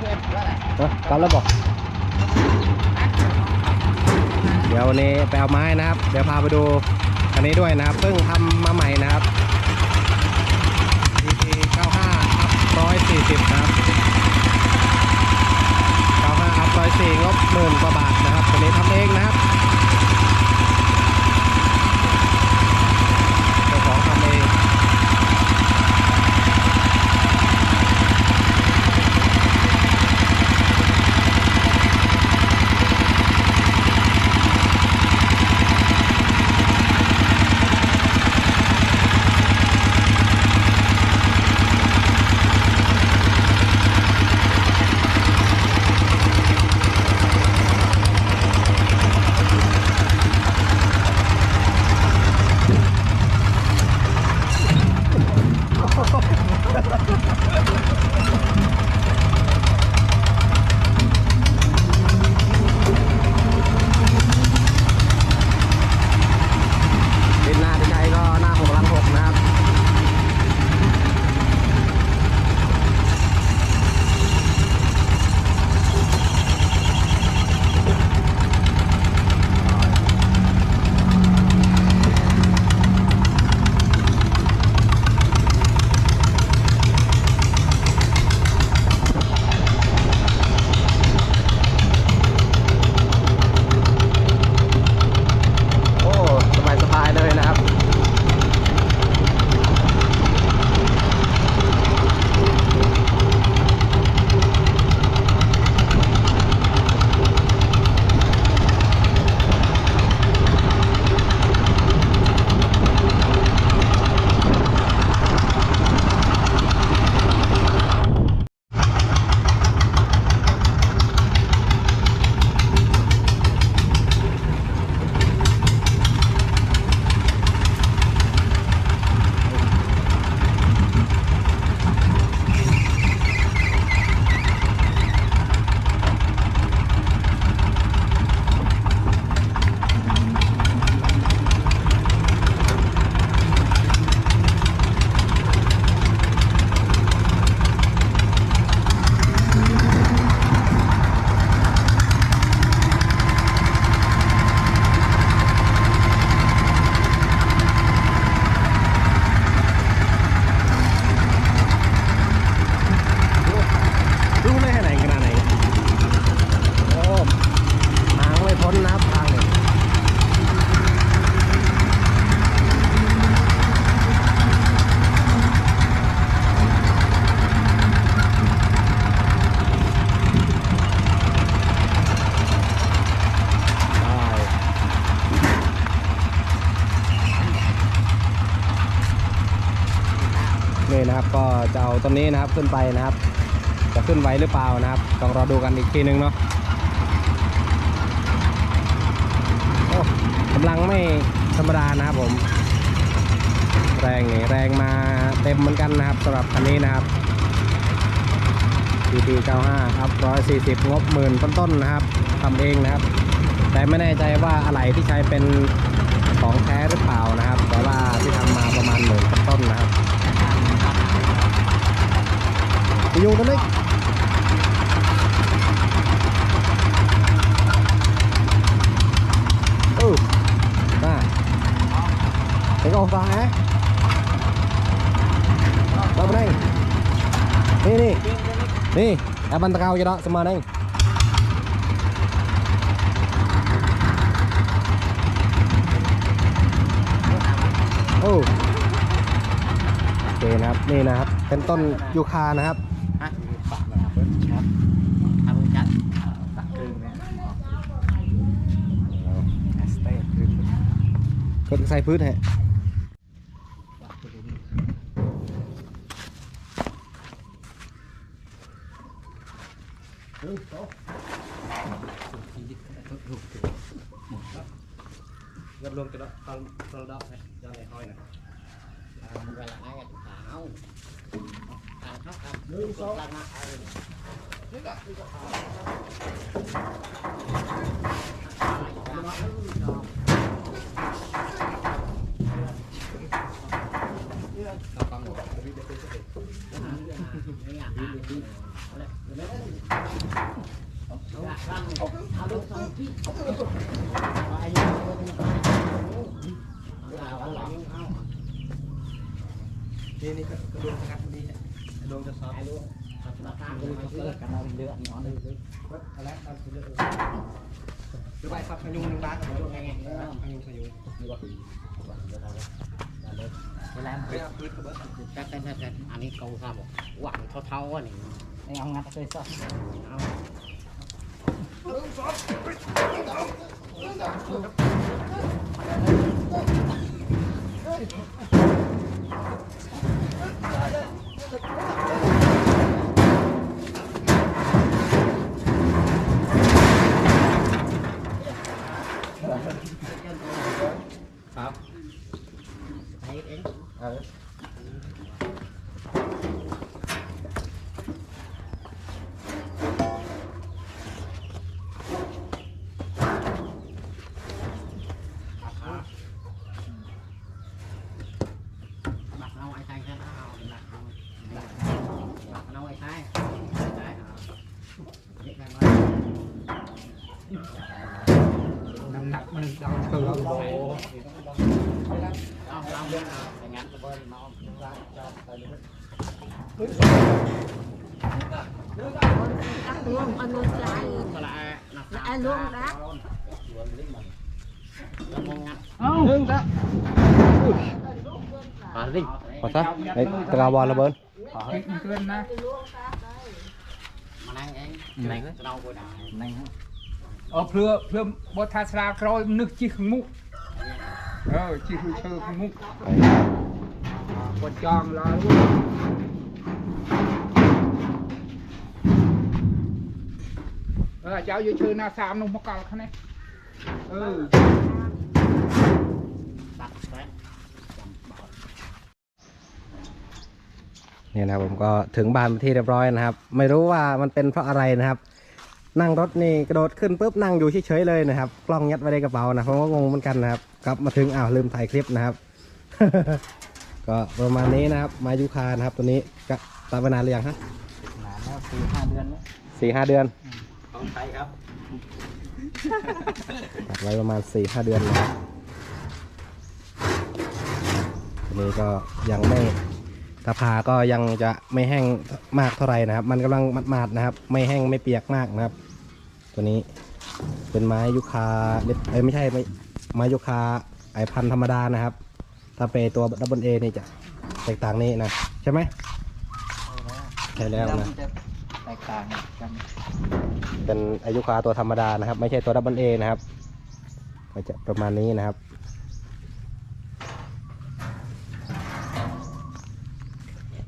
เอนว่าอกลับแล้วบอกเดี๋ยววันนี้ไปเอาไม้นะครับ เดี๋ยวพาไปดูอันนี้ด้วยนะครับเพิ่งทำมาใหม่นะครับ DT 95อัพ140นะครับ95อัพ104งบหมื่นกว่าบาทนะครับตัวนี้ทำเองนะครับ นะครับ ก็จะเอาต้นนี้นะครับขึ้นไปนะครับ จะขึ้นไหวหรือเปล่านะครับต้องรอดูกันอีกทีนึงเนาะโอ้กำลังไม่ธรรมดานะครับผม แรงนี่แรงมาเต็มเหมือนกันนะครับสำหรับคันนี้นะครับ PT 95 ครับ140 งบหมื่นต้นๆนะครับทำเองนะครับ แต่ไม่แน่ใจว่าอะไรที่ใช้เป็นของแท้หรือเปล่านะครับ แต่ว่าที่ทำมาประมาณหมื่นต้นๆนะครับ โยนเล็กเออมาไปออกซ้ายมาไปนี่นี่นี่แอบันตะเกาวจะดะสมานเองโอเคนะครับ นี่นะครับ เป็นต้นยูคานะครับ ก็ใส่พื้นฮะ gặp luôn cái đó con con đó này cho này thôi này Làm gọi là ai là tảo Tảo khóc khóc Lương số Tao mặc ở Nước ạ Nước นี่นี่ก็กระดวงงัดนี่กระดวงจะซอฟกันเอาเลือดนอนเลยอะไรตามเลือดหรือว่าซับขยุงหนึ่งบาทขยุงขยุงขยุงเวลาเฮ้ยพื้นกระเบื้องจักกันจักอันนี้เขาทราบบอกหวังเท่าๆอะนี่เอางัดไปซะเอาครับ ไปเองเอ luôn ăn luôn lại lại luôn đã nương đã bà sao đấy tra bò là bên ờ phưa phưa bò tha xa rồi nước chỉ không múc ไอ้ตะกาวอลระเบิดเห็นเกินนะมานั่งเองนั่งเราก็ได้นั่งเออเพื่อเพื่อบทาสราครอยนึกจีขมุกเออจีคือเธอขมุกบทจองรอรู้เออเจ้าอยู่เชิญนาสามนุ่มมะกอกเขาเนี่ยเออตัดแป๊บเนี่ยนะครับผมก็ถึงบ้านเป็นที่เรียบร้อยนะครับ ไม่รู้ว่ามันเป็นเพราะอะไรนะครับ นั่งรถนี่กระโดดขึ้นปุ๊บนั่งอยู่เฉยๆเลยนะครับ กล้องยัดไว้ในกระเป๋านะผมก็งงเหมือนกันนะครับ กลับมาถึงอ้าวลืมถ่ายคลิปนะครับ ก็ประมาณนี้นะครับ มายุคานะครับ ตัวนี้ก็ตัดไปนานหรือยังฮะนานแล้วสี่ห้าเดือนแล้วสี่ห้าเดือนของไทยครับตัดไว้ประมาณสี่ห้าเดือนนะครับตัวนี้ก็ยังไม่ตะพาก็ยังจะไม่แห้งมากเท่าไหร่นะครับ มันกำลังมัดๆนะครับ ไม่แห้งไม่เปียกมากนะครับ ตัวนี้เป็นไม้ยุคาเล็ดเอ้ยไม่ใช่ไม่ ไม้ยุคาไอพันธุ์ธรรมดานะครับ ถ้าเป็นตัวดับเบิลเอนี่จะแตกต่างนี้นะใช่ไหมใช่แล้วนะจะแตกต่างกันเป็นอายุคาตัวธรรมดานะครับ ไม่ใช่ตัวดับเบิลเอนะครับก็จะประมาณนี้นะครับ